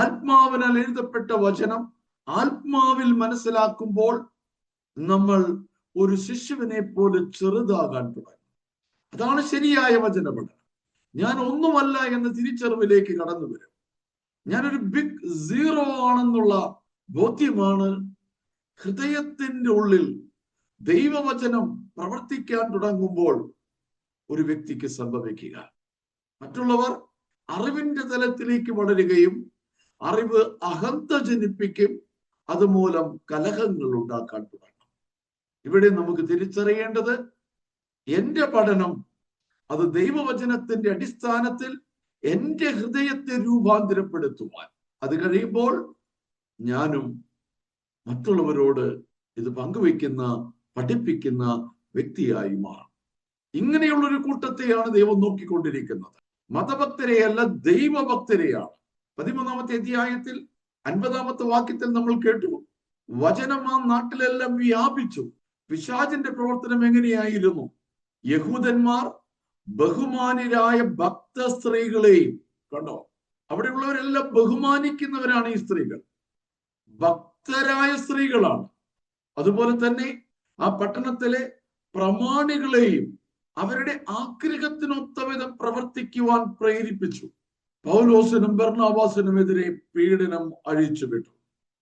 ആത്മാവിനാൽ എഴുതപ്പെട്ട വചനം ആത്മാവിൽ മനസ്സിലാക്കുമ്പോൾ നമ്മൾ ഒരു ശിശുവിനെ പോലെ ചെറുതാകാൻ തുടങ്ങി. അതാണ് ശരിയായ വചന പഠനം ഞാൻ ഒന്നുമല്ല എന്ന തിരിച്ചറിവിലേക്ക് കടന്നു വരും. ഞാനൊരു ബിഗ് സീറോ ആണെന്നുള്ള ബോധ്യമാണ് ഹൃദയത്തിന്റെ ഉള്ളിൽ ദൈവവചനം പ്രവർത്തിക്കാൻ തുടങ്ങുമ്പോൾ ഒരു വ്യക്തിക്ക് സംഭവിക്കുക. മറ്റുള്ളവർ അറിവിന്റെ തലത്തിലേക്ക് വളരുകയും അറിവ് അഹന്ത ജനിപ്പിക്കും. അതുമൂലം കലഹങ്ങൾ ഉണ്ടാക്കാൻ തുടങ്ങും. ഇവിടെ നമുക്ക് തിരിച്ചറിയേണ്ടത് എന്റെ പഠനം അത് ദൈവവചനത്തിന്റെ അടിസ്ഥാനത്തിൽ എന്റെ ഹൃദയത്തെ രൂപാന്തരപ്പെടുത്തുവാൻ. അത് കഴിയുമ്പോൾ ഞാനും മറ്റുള്ളവരോട് ഇത് പങ്കുവെക്കുന്ന പഠിപ്പിക്കുന്ന വ്യക്തിയായി മാറും ഇങ്ങനെയുള്ള ഒരു കൂട്ടത്തെയാണ് ദൈവം നോക്കിക്കൊണ്ടിരിക്കുന്നത്. മതഭക്തരെയല്ല ദൈവഭക്തരെയാണ്. പതിമൂന്നാമത്തെ അധ്യായത്തിൽ അൻപതാമത്തെ വാക്യത്തിൽ നമ്മൾ കേട്ടു. വചനം ആ നാട്ടിലെല്ലാം വ്യാപിച്ചു. പിശാചിന്റെ പ്രവർത്തനം എങ്ങനെയായിരുന്നു? യഹൂദന്മാർ ബഹുമാനിരായ ഭക്ത സ്ത്രീകളെയും കണ്ടോ? അവിടെയുള്ളവരെല്ലാം ബഹുമാനിക്കുന്നവരാണ് ഈ സ്ത്രീകൾ. ഭക്തരായ സ്ത്രീകളാണ്. അതുപോലെ തന്നെ ആ പട്ടണത്തിലെ പ്രമാണികളെയും അവരുടെ ആഗ്രഹത്തിനൊത്ത വിധം പ്രവർത്തിക്കുവാൻ പ്രേരിപ്പിച്ചു. പൗലോസിനും ബർണാവാസിനുമെതിരെ പീഡനം അഴിച്ചുവിട്ടു.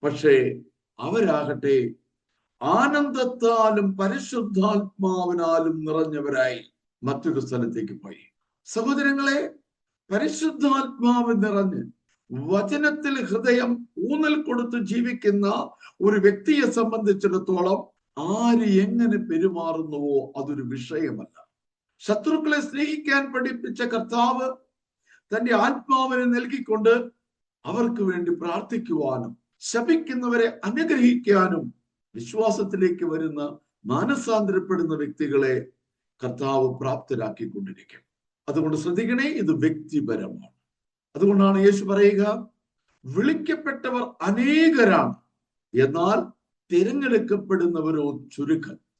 പക്ഷേ അവരാകട്ടെ ആനന്ദത്താലും പരിശുദ്ധാത്മാവിനാലും നിറഞ്ഞവരായി മറ്റൊരു സ്ഥലത്തേക്ക് പോയി. സഹോദരങ്ങളെ പരിശുദ്ധാത്മാവ് നിറഞ്ഞ് വചനത്തിൽ ഹൃദയം ഊന്നൽ കൊടുത്ത് ജീവിക്കുന്ന ഒരു വ്യക്തിയെ സംബന്ധിച്ചിടത്തോളം ആര് എങ്ങനെ പെരുമാറുന്നുവോ അതൊരു വിഷയമല്ല. ശത്രുക്കളെ സ്നേഹിക്കാൻ പഠിപ്പിച്ച കർത്താവ് തന്റെ ആത്മാവിനെ നൽകിക്കൊണ്ട് അവർക്ക് വേണ്ടി പ്രാർത്ഥിക്കുവാനും ശപിക്കുന്നവരെ അനുഗ്രഹിക്കാനും വിശ്വാസത്തിലേക്ക് വരുന്ന മാനസാന്തരപ്പെടുന്ന വ്യക്തികളെ കർത്താവ് പ്രാപ്തരാക്കിക്കൊണ്ടിരിക്കും. അതുകൊണ്ട് ശ്രദ്ധിക്കണേ ഇത് വ്യക്തിപരമാണ്. അതുകൊണ്ടാണ് യേശു പറയുക വിളിക്കപ്പെട്ടവർ അനേകരാണ്. എന്നാൽ തിരഞ്ഞെടുക്കപ്പെടുന്നവരോ ചുരുക്കം.